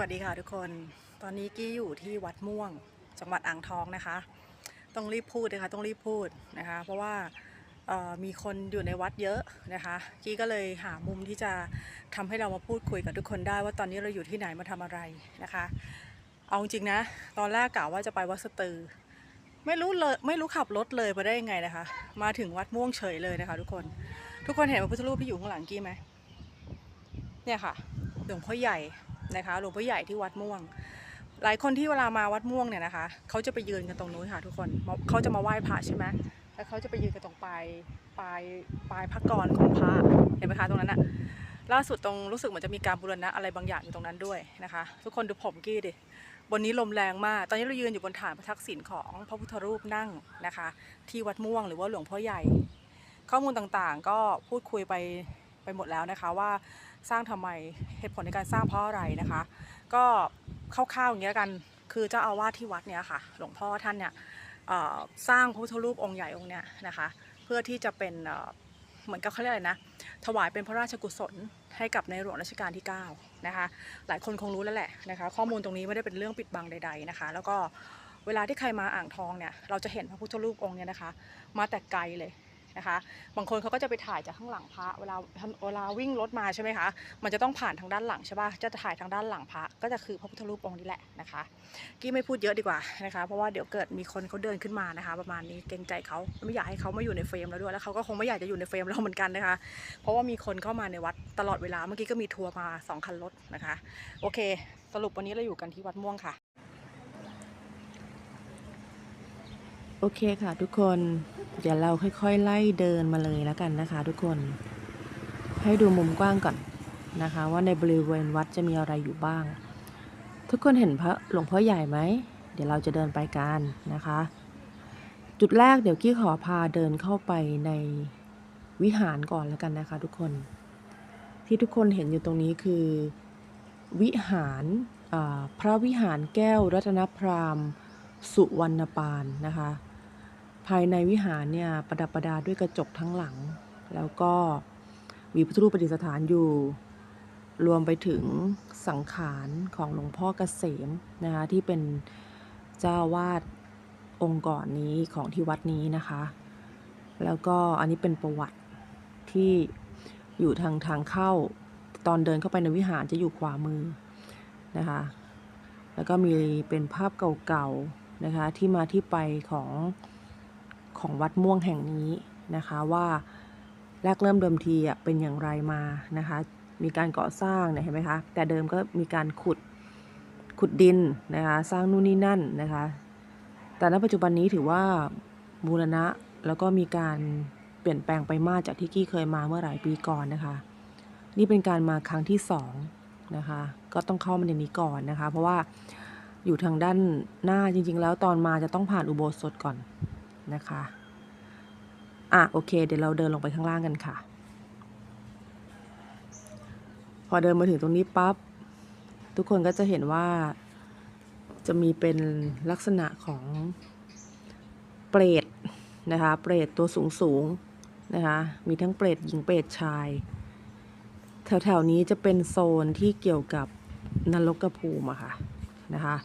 วัสดีค่ะทุกคน ตอนนี้กี้อยู่ที่วัดม่วง จังหวัดอ่างทองนะคะ ต้องรีบพูดนะคะต้องรีบพูดนะคะ เพราะว่ามีคนอยู่ในวัดเยอะนะคะกี้ก็เลยหามุมที่จะทำให้เรามาพูดคุยกับทุกคนได้ ว่าตอนนี้เราอยู่ที่ไหนมาทำอะไรนะคะ เอาจริงนะ ตอนแรกกะว่าจะไปวัดสตือ ไม่รู้เลยไม่รู้ขับรถเลยมาได้ยังไงนะคะ มาถึงวัดม่วงเฉยเลยนะคะ ทุกคนทุกคนเห็นพระพุทธรูปที่อยู่ข้างหลังกี้ไหมเนี่ยค่ะหลวงพ่อใหญ่ นะคะหลวงพ่อใหญ่ที่วัดม่วง หลายคนที่เวลามาวัดม่วงเนี่ยนะคะเขาจะไปยืนกันตรงนู้นค่ะทุกคนเขาจะมาไหว้พระใช่ไหมแล้วเขาจะไปยืนกันตรงปลายปลายปลายพระกรของพระเห็นไหมคะตรงนั้นอะล่าสุดตรงรู้สึกเหมือนจะมีการบูรณะอะไรบางอย่างอยู่ตรงนั้นด้วยนะคะ ทุกคนดูผมกี้ดิบนนี้ลมแรงมาก ตอนนี้เรายืนอยู่บนฐานพระทักษิณของพระพุทธรูปนั่งนะคะ ที่วัดม่วงหรือว่าหลวงพ่อใหญ่ ข้อมูลต่างๆ ก็พูดคุยไป ไปหมดแล้วนะคะว่าสร้างทำไมเหตุผลในการสร้างเพราะอะไรนะคะ ก็คร่าวๆอย่างเงี้ยกันคือเจ้าอาวาสที่วัดเนี่ยค่ะ หลวงพ่อท่านเนี่ยสร้างพระพุทธรูปองค์ใหญ่องค์เนี้ยนะคะ เพื่อที่จะเป็นเอ่อเหมือนกับเขาเรียกอะไรนะถวายเป็นพระราชกุศลให้กับในหลวงรัชกาลที่9นะคะหลายคนคงรู้แล้วแหละนะคะ ข้อมูลตรงนี้ไม่ได้เป็นเรื่องปิดบังใด ๆนะคะ แล้วก็เวลาที่ใครมาอ่างทองเนี่ยเราจะเห็นพระพุทธรูปองค์เนี่ยนะคะ มาแต่ไกลเลย นะคะ บางคนเขาก็จะไปถ่ายจากข้างหลังพระเวลาเวลาวิ่งรถมาใช่ไหมคะ มันจะต้องผ่านทางด้านหลังใช่ปะจะถ่ายทางด้านหลังพระก็จะคือพระพุทธรูปองค์นี้แหละนะคะกี้ไม่พูดเยอะดีกว่านะคะ เพราะว่าเดี๋ยวเกิดมีคนเขาเดินขึ้นมานะคะ ประมาณนี้เกรงใจเขาไม่อยากให้เขามาอยู่ในเฟรมแล้วด้วยแล้วเขาก็คงไม่อยากจะอยู่ในเฟรมเราเหมือนกันนะคะ เพราะว่ามีคนเข้ามาในวัดตลอดเวลาเมื่อกี้ก็มีทัวร์มาสองคันรถนะคะ โอเค สรุปวันนี้เราอยู่กันที่วัดม่วงค่ะ โอเคค่ะทุกคนเดี๋ยวเราค่อยๆ ไล่เดินมาเลยแล้วกันนะคะ ทุกคน ให้ดูมุมกว้างก่อนนะคะ ว่าในบริเวณวัดจะมีอะไรอยู่บ้าง ทุกคนเห็นพระหลวงพ่อใหญ่ไหมเดี๋ยวเราจะเดินไปกันนะคะ จุดแรกเดี๋ยวกี้ขอพาเดินเข้าไปในวิหารก่อนแล้วกันนะคะ ทุกคน ที่ทุกคนเห็นอยู่ตรงนี้คือวิหารพระวิหารแก้วรัตนพราหมณ์สุวรรณปานนะคะ ภายในวิหารเนี่ยประดับประดาด้วยกระจกทั้งหลัง แล้วก็มีพระพุทธรูปประดิษฐานอยู่ รวมไปถึงสังขารของหลวงพ่อเกษมนะคะที่เป็นเจ้าวาดองค์ก่อนนี้ของที่วัดนี้นะคะ แล้วก็อันนี้เป็นประวัติที่อยู่ทางทางเข้าตอนเดินเข้าไปในวิหารจะอยู่ขวามือนะคะ แล้วก็มีเป็นภาพเก่าๆนะคะที่มาที่ไปของ ของวัดม่วงแห่งนี้นะคะว่าแรกเริ่มเดิมทีเป็นอย่างไรมานะคะ มีการก่อสร้างเนี่ยเห็นไหมคะ แต่เดิมก็มีการขุดขุดดินนะคะ สร้างนู่นนี่นั่นนะคะ แต่ณปัจจุบันนี้ถือว่าบูรณะแล้วก็มีการเปลี่ยนแปลงไปมากจากที่กี้เคยมาเมื่อหลายปีก่อนนะคะ นี่เป็นการมาครั้งที่สองนะคะ ก็ต้องเข้ามาในนี้ก่อนนะคะ เพราะว่าอยู่ทางด้านหน้าจริง ๆ แล้วตอนมาจะต้องผ่านอุโบสถก่อน นะคะ อะโอเค เดี๋ยวเราเดินลงไปข้างล่างกันค่ะ พอเดินมาถึงตรงนี้ปั๊บทุกคนก็จะเห็นว่าจะมีเป็นลักษณะของเปรตนะคะ เปรตตัวสูงสูงนะคะ มีทั้งเปรตหญิงเปรตชาย แถวๆนี้จะเป็นโซนที่เกี่ยวกับนรกภูมิอะค่ะนะคะ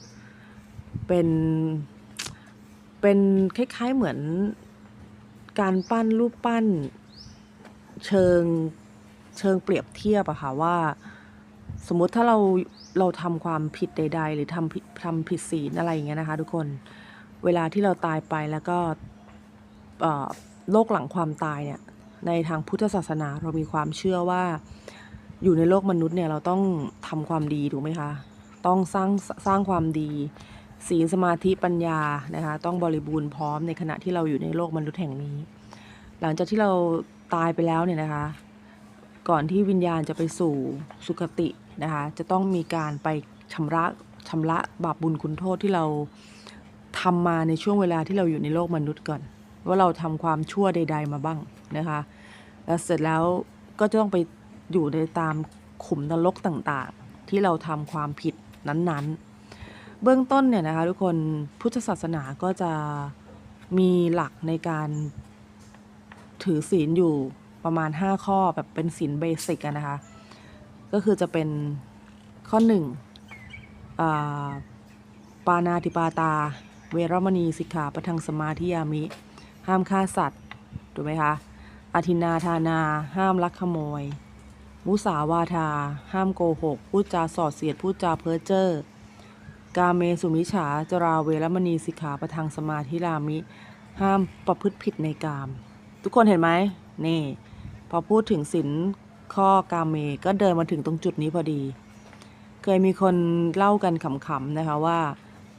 เป็น เป็นคล้ายๆเหมือนการปั้นรูปปั้นเชิงเชิงเปรียบเทียบอะค่ะว่า สมมุติถ้าเราเราทำความผิดใด ๆ หรือทำผิดทำผิดศีลอะไรอย่างเงี้ยนะคะ ทุกคนเวลาที่เราตายไปแล้วก็โลกหลังความตายเนี่ยในทางพุทธศาสนาเรามีความเชื่อว่าอยู่ในโลกมนุษย์เนี่ยเราต้องทำความดีถูกไหมคะ ต้องสร้างสร้างความดี ศีลสมาธิปัญญานะคะต้องบริบูรณ์พร้อมในขณะที่เราอยู่ในโลกมนุษย์แห่งนี้ หลังจากที่เราตายไปแล้วเนี่ยนะคะ ก่อนที่วิญญาณจะไปสู่สุคตินะคะจะต้องมีการไปชำระชำระบาปบุญคุณโทษที่เราทำมาในช่วงเวลาที่เราอยู่ในโลกมนุษย์ก่อน ว่าเราทำความชั่วใด ๆ มาบ้างนะคะแล้วเสร็จแล้วก็จะต้องไปอยู่ในตามขุมนรกต่างๆ ที่เราทำความผิดนั้นๆ เบื้องต้นเนี่ยนะคะทุกคนพุทธศาสนาก็จะมีหลักในการถือศีลอยู่ประมาณ 5 ข้อแบบเป็นศีลเบสิกนะคะ ก็คือจะเป็นข้อ1อ่ปานาติปาตา เวรมณีสิกขาปะทังสมาธิยามิ ห้ามฆ่าสัตว์ ถูกไหมคะอาทินนาทานา ห้ามลักขโมย มุสาวาทา ห้ามโกหก พูดจาสอดเสียด พูดจาเพ้อเจ้อ กาเมสุมิฉาจราเวรมณีสิกขาประทังสมาธิรามิ ห้ามประพฤติผิดในกาม ทุกคนเห็นไหมนี่ พอพูดถึงศินข้อกาเมก็เดินมาถึงตรงจุดนี้พอดี เคยมีคนเล่ากันขำๆนะคะว่า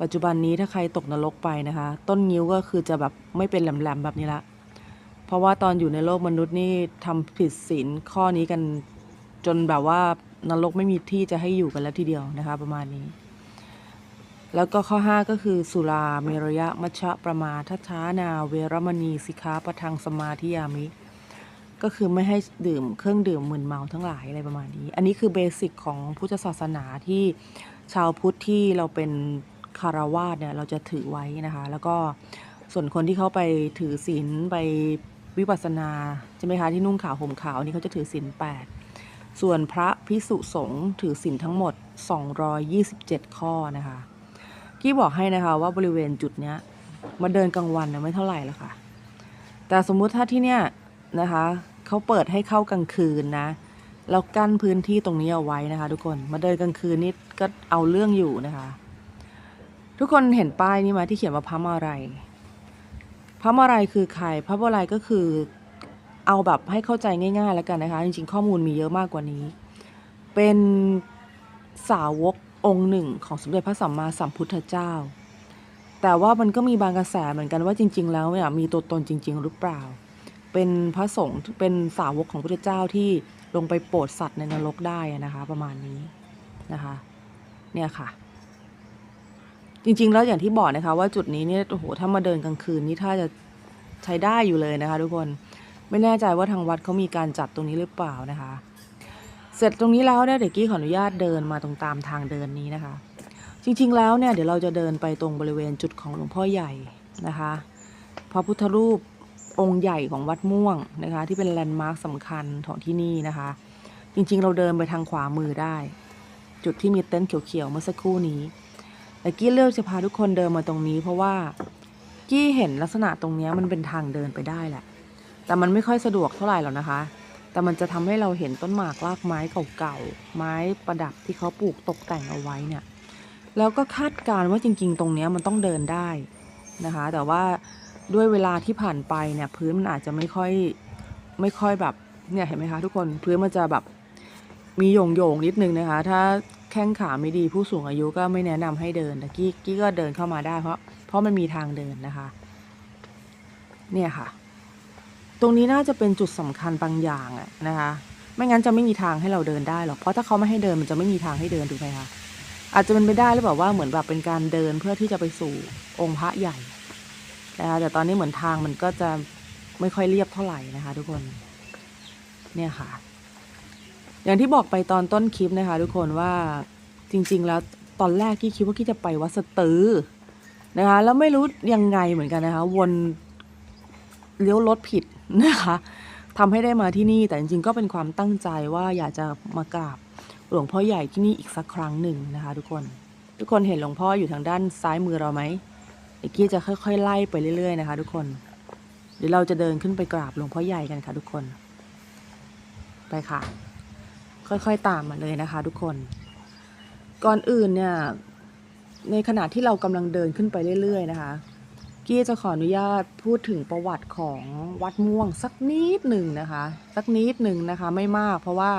ปัจจุบันนี้ถ้าใครตกนรกไปนะคะ ต้นงิ้วก็คือจะแบบไม่เป็นแหลมๆแบบนี้ละ เพราะว่าตอนอยู่ในโลกมนุษย์นี่ทำผิดศีลข้อนี้กันจนแบบว่านรกไม่มีที่จะให้อยู่กันแล้วทีเดียวนะคะ ประมาณนี้ แล้วก็ข้อ 5 ก็คือ สุราเมรยะมัชะประมาทัฏฐานาเวรมณีสิกขาประทังสมาธิยามิ ก็คือไม่ให้ดื่มเครื่องดื่มมึนเมาทั้งหลายอะไรประมาณนี้ อันนี้คือเบสิกของพุทธศาสนาที่ชาวพุทธที่เราเป็นคารวาสเนี่ยเราจะถือไว้นะคะ แล้วก็ส่วนคนที่เขาไปถือศีลไปวิปัสสนาใช่ไหมคะที่นุ่งขาวห่มขาวนี่เขาจะถือศีล8ส่วนพระพิสุสงฆ์ถือศีลทั้งหมด 227 ข้อนะคะ กี้บอกให้นะคะว่าบริเวณจุดเนี้ยมาเดินกลางวันเนี่ยไม่เท่าไหร่หรอกค่ะ แต่สมมุติถ้าที่เนี้ยนะคะเขาเปิดให้เข้ากลางคืนนะแล้วกั้นพื้นที่ตรงนี้เอาไว้นะคะ ทุกคนมาเดินกลางคืนนี่ก็เอาเรื่องอยู่นะคะ ทุกคนเห็นป้ายนี้ไหมที่เขียนว่าพระมาลัยพระมาลัยคือใครพระมาลัยก็คือเอาแบบให้เข้าใจง่าย ๆ แล้วกันนะคะ จริงๆข้อมูลมีเยอะมากกว่านี้ เป็นสาวก องค์หนึ่งของสมเด็จพระสัมมาสัมพุทธเจ้า แต่ว่ามันก็มีบางกระแสเหมือนกันว่าจริง ๆ แล้วเนี่ยมีตัวตนจริง ๆ หรือเปล่า เป็นพระสงฆ์เป็นสาวกของพระพุทธเจ้าที่ลงไปโปรดสัตว์ในนรกได้นะคะ ประมาณนี้นะคะ เนี่ยค่ะ จริง ๆ แล้วอย่างที่บอกนะคะ ว่าจุดนี้เนี่ยโอ้โหถ้ามาเดินกลางคืนนี่ถ้าจะใช้ได้อยู่เลยนะคะ ทุกคนไม่แน่ใจว่าทางวัดเขามีการจัดตรงนี้หรือเปล่านะคะ เสร็จตรงนี้แล้วเนี่ยเดี๋ยวกี้ขออนุญาตเดินมาตรงตามทางเดินนี้นะคะ จริงๆแล้วเนี่ยเดี๋ยวเราจะเดินไปตรงบริเวณจุดของหลวงพ่อใหญ่นะคะพระพุทธรูปองค์ใหญ่ของวัดม่วงนะคะ ที่เป็นแลนด์มาร์คสำคัญของที่นี่นะคะ จริงๆ เราเดินไปทางขวามือได้ จุดที่มีเต็นท์เขียวๆเมื่อสักครู่นี้แต่กี้เลือกจะพาทุกคนเดินมาตรงนี้ เพราะว่ากี้เห็นลักษณะตรงเนี้ยมันเป็นทางเดินไปได้แหละ แต่มันไม่ค่อยสะดวกเท่าไหร่หรอกนะคะ แต่มันจะทำให้เราเห็นต้นหมากรากไม้เก่าๆ ไม้ประดับที่เขาปลูกตกแต่งเอาไว้เนี่ย แล้วก็คาดการณ์ว่าจริงๆ ตรงนี้มันต้องเดินได้นะคะ แต่ว่าด้วยเวลาที่ผ่านไปเนี่ยพื้นมันอาจจะไม่ค่อยไม่ค่อยแบบเนี่ยเห็นไหมคะทุกคนพื้นมันจะแบบมีโยงโยงนิดนึงนะคะ ถ้าแข้งขาไม่ดีผู้สูงอายุก็ไม่แนะนำให้เดินแต่กี้กี้ก็เดินเข้ามาได้เพราะเพราะมันมีทางเดินนะคะ เนี่ยค่ะ ตรงนี้น่าจะเป็นจุดสำคัญบางอย่างอะนะคะ ไม่งั้นจะไม่มีทางให้เราเดินได้หรอก เพราะถ้าเขาไม่ให้เดินมันจะไม่มีทางให้เดินถูกไหมคะ อาจจะเป็นไปได้หรือเปล่าว่าเหมือนแบบเป็นการเดินเพื่อที่จะไปสู่องค์พระใหญ่นะคะแต่ตอนนี้เหมือนทางมันก็จะไม่ค่อยเรียบเท่าไหร่นะคะ ทุกคน เนี่ยค่ะ อย่างที่บอกไปตอนต้นคลิปนะคะ ทุกคนว่าจริง ๆ แล้วตอนแรกกี้คิดว่ากี้จะไปวัดสตือนะคะ แล้วไม่รู้ยังไงเหมือนกันนะคะ วนเลี้ยวรถผิด นะคะทำให้ได้มาที่นี่แต่จริงๆก็เป็นความตั้งใจว่าอยากจะมากราบหลวงพ่อใหญ่ที่นี่อีกสักครั้งหนึ่งนะคะ ทุกคน ทุกคนเห็นหลวงพ่ออยู่ทางด้านซ้ายมือเราไหมเอกกี้จะค่อยๆไล่ไปเรื่อยๆนะคะ ทุกคน เดี๋ยวเราจะเดินขึ้นไปกราบหลวงพ่อใหญ่กันค่ะ ทุกคน ไปค่ะ ค่อยๆตามมาเลยนะคะ ทุกคน ก่อนอื่นเนี่ยในขณะที่เรากำลังเดินขึ้นไปเรื่อยๆนะคะ กี้จะขออนุญาตพูดถึงประวัติของวัดม่วงสักนิดหนึ่งนะคะ สักนิดหนึ่งนะคะไม่มากเพราะว่า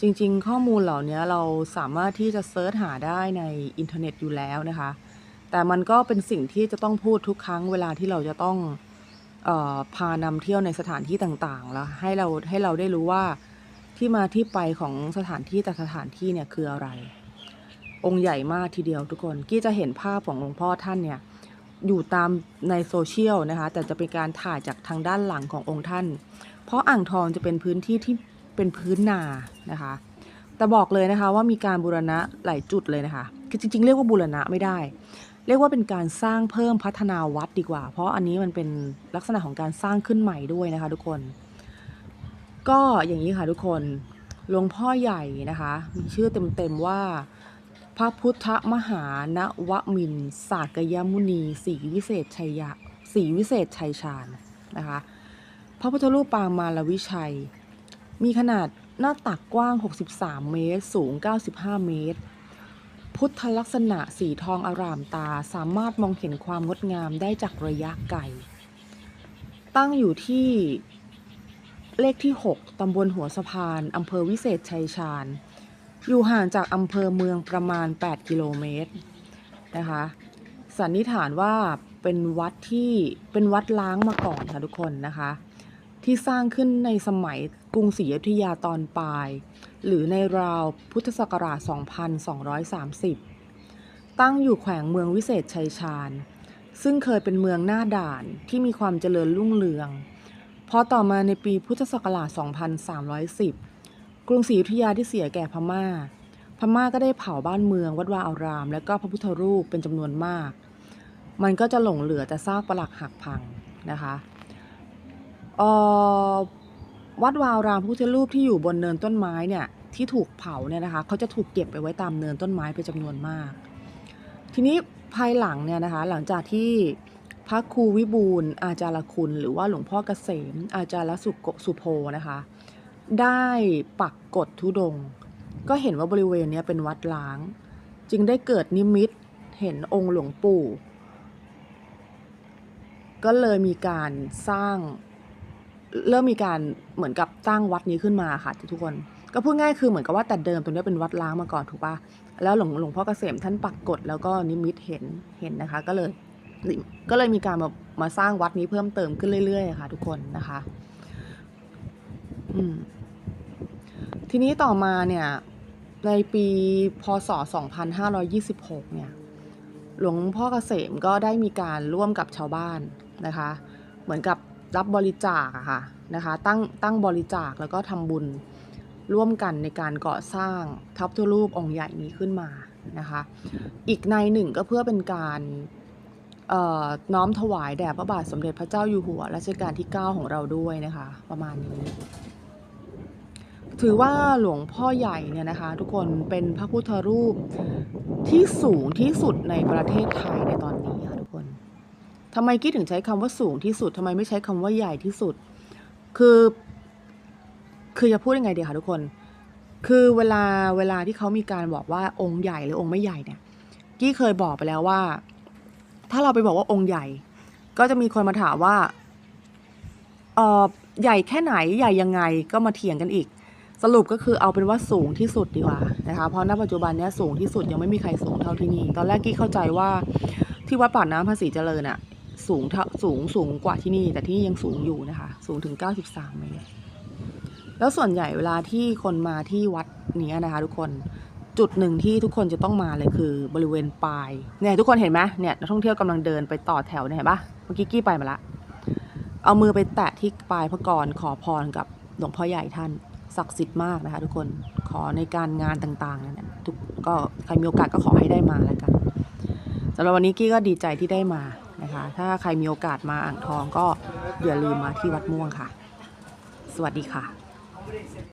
จริงๆ ข้อมูลเหล่านี้เราสามารถที่จะเซิร์ชหาได้ในอินเทอร์เน็ตอยู่แล้วนะคะ แต่มันก็เป็นสิ่งที่จะต้องพูดทุกครั้งเวลาที่เราจะต้องออพานำเที่ยวในสถานที่ต่างๆ แล้วให้เราให้เราได้รู้ว่าที่มาที่ไปของสถานที่แต่สถานที่เนี่ยคืออะไร องค์ใหญ่มากทีเดียวทุกคน กี้จะเห็นภาพของหลวงพ่อท่านเนี่ย อยู่ตามในโซเชียลนะคะ แต่จะเป็นการถ่ายจากทางด้านหลังขององค์ท่าน เพราะอ่างทองจะเป็นพื้นที่ที่เป็นพื้นนานะคะ แต่บอกเลยนะคะว่ามีการบูรณะหลายจุดเลยนะคะ คือจริง ๆ เรียกว่าบูรณะไม่ได้ เรียกว่าเป็นการสร้างเพิ่มพัฒนาวัดดีกว่า เพราะอันนี้มันเป็นลักษณะของการสร้างขึ้นใหม่ด้วยนะคะ ทุกคน ก็อย่างนี้ค่ะทุกคนหลวงพ่อใหญ่นะคะ มีชื่อเต็มๆว่า พระพุทธมหานวมินสากยมุนีศรีวิเศษชัยยะศรีวิเศษชัยชาญนะคะ พระพุทธรูปปางมารวิชัย มีขนาดหน้าตักกว้าง 63 เมตร สูง 95 เมตร พุทธลักษณะสีทองอารามตาสามารถมองเห็นความงดงามได้จากระยะไกล ตั้งอยู่ที่เลขที่ 6 ตำบลหัวสะพาน อำเภอวิเศษชัยชาญ อยู่ห่างจากอำเภอเมืองประมาณ 8 กิโลเมตรนะคะสันนิษฐานว่าเป็นวัดที่เป็นวัดล้างมาก่อนค่ะทุกคนนะคะ ที่สร้างขึ้นในสมัยกรุงศรีอยุธยาตอนปลาย หรือในราวพุทธศักราช 2230 ตั้งอยู่แขวงเมืองวิเศษชัยชาญ ซึ่งเคยเป็นเมืองหน้าด่านที่มีความเจริญรุ่งเรืองพอต่อมาในปีพุทธศักราช 2310 กรุงศรีอยุธยาที่เสียแก่พม่า พม่าก็ได้เผาบ้านเมือง วัดวาอาราม และก็พระพุทธรูปเป็นจำนวนมาก มันก็จะหลงเหลือแต่ซากปรักหักพังนะคะออวัดวาอารามพระพุทธรูปที่อยู่บนเนินต้นไม้เนี่ยที่ถูกเผาเนี่ยนะคะเขาจะถูกเก็บไปไว้ตามเนินต้นไม้เป็นจำนวนมาก ทีนี้ภายหลังเนี่ยนะคะหลังจากที่พระครูวิบูลอาจารคุณ หรือว่าหลวงพ่อเกษมอาจารสุโกสุโพนะคะ ได้ปักกฎทุดง ก็เห็นว่าบริเวณนี้เป็นวัดล้าง จึงได้เกิดนิมิตเห็นองค์หลวงปู่ ก็เลยมีการสร้าง เริ่มมีการเหมือนกับตั้งวัดนี้ขึ้นมาค่ะทุกคน ก็พูดง่ายคือเหมือนกับว่าแต่เดิมตรงนี้เป็นวัดล้างมาก่อนถูกปะแล้วหลวงหลวงพ่อเกษมท่านปักกฎแล้วก็นิมิตเห็นเห็นนะคะ ก็เลยก็เลยมีการมามาสร้างวัดนี้เพิ่มเติมขึ้นเรื่อยๆค่ะทุกคนนะคะ ทีนี้ต่อมาเนี่ย ในปีพศ 2526 เนี่ย หลวงพ่อเกษมก็ได้มีการร่วมกับชาวบ้านนะคะ เหมือนกับรับบริจาคอะค่ะนะคะ ตั้งตั้งบริจาคแล้วก็ทำบุญร่วมกันในการก่อสร้างทับทุรูปองค์ใหญ่นี้ขึ้นมานะคะ อีกในหนึ่งก็เพื่อเป็นการน้อมถวายแด่พระบาทสมเด็จพระเจ้าอยู่หัวรัชกาลที่ 9 ของเราด้วยนะคะ ประมาณนี้ ถือว่าหลวงพ่อใหญ่เนี่ยนะคะ ทุกคนเป็นพระพุทธรูปที่สูงที่สุดในประเทศไทยในตอนนี้ค่ะทุกคนทำไมกี้ถึงใช้คำว่าสูงที่สุดทำไมไม่ใช้คำว่าใหญ่ที่สุด คือ คือจะพูดยังไงดีคะทุกคน คือเวลาเวลาที่เขามีการบอกว่าองค์ใหญ่หรือองค์ไม่ใหญ่เนี่ยกี้เคยบอกไปแล้วว่า ถ้าเราไปบอกว่าองค์ใหญ่ ก็จะมีคนมาถามว่าเออใหญ่แค่ไหนใหญ่ยังไงก็มาเถียงกันอีก สรุปก็คือเอาเป็นว่าสูงที่สุดดีกว่านะคะเพราะณปัจจุบันเนี้ยสูงที่สุดยังไม่มีใครสูงเท่าที่นี่ตอนแรกกี้เข้าใจว่าที่วัดปากน้ำภาษีเจริญอะสูงเท่าสูงสูงกว่าที่นี่ แต่ที่นี่ยังสูงอยู่นะคะ สูงถึง 93เมตรแล้วส่วนใหญ่เวลาที่คนมาที่วัดนี้นะคะ ทุกคนจุดหนึ่งที่ทุกคนจะต้องมาเลยคือบริเวณปลายเนี่ยทุกคนเห็นไหมเนี่ยนักท่องเที่ยวกำลังเดินไปต่อแถวเนี่ยเห็นปะเมื่อกี้กี้ไปมาละเอามือไปแตะที่ปลายพระกรขอพรกับหลวงพ่อใหญ่ท่าน ศักดิ์สิทธิ์มากนะคะ ทุกคนขอในการงานต่างๆนั่นแหละทุกก็ใครมีโอกาสก็ขอให้ได้มาแล้วกันสำหรับวันนี้กี้ก็ดีใจที่ได้มานะคะ ถ้าใครมีโอกาสมาอ่างทองก็อย่าลืมมาที่วัดม่วงค่ะ สวัสดีค่ะ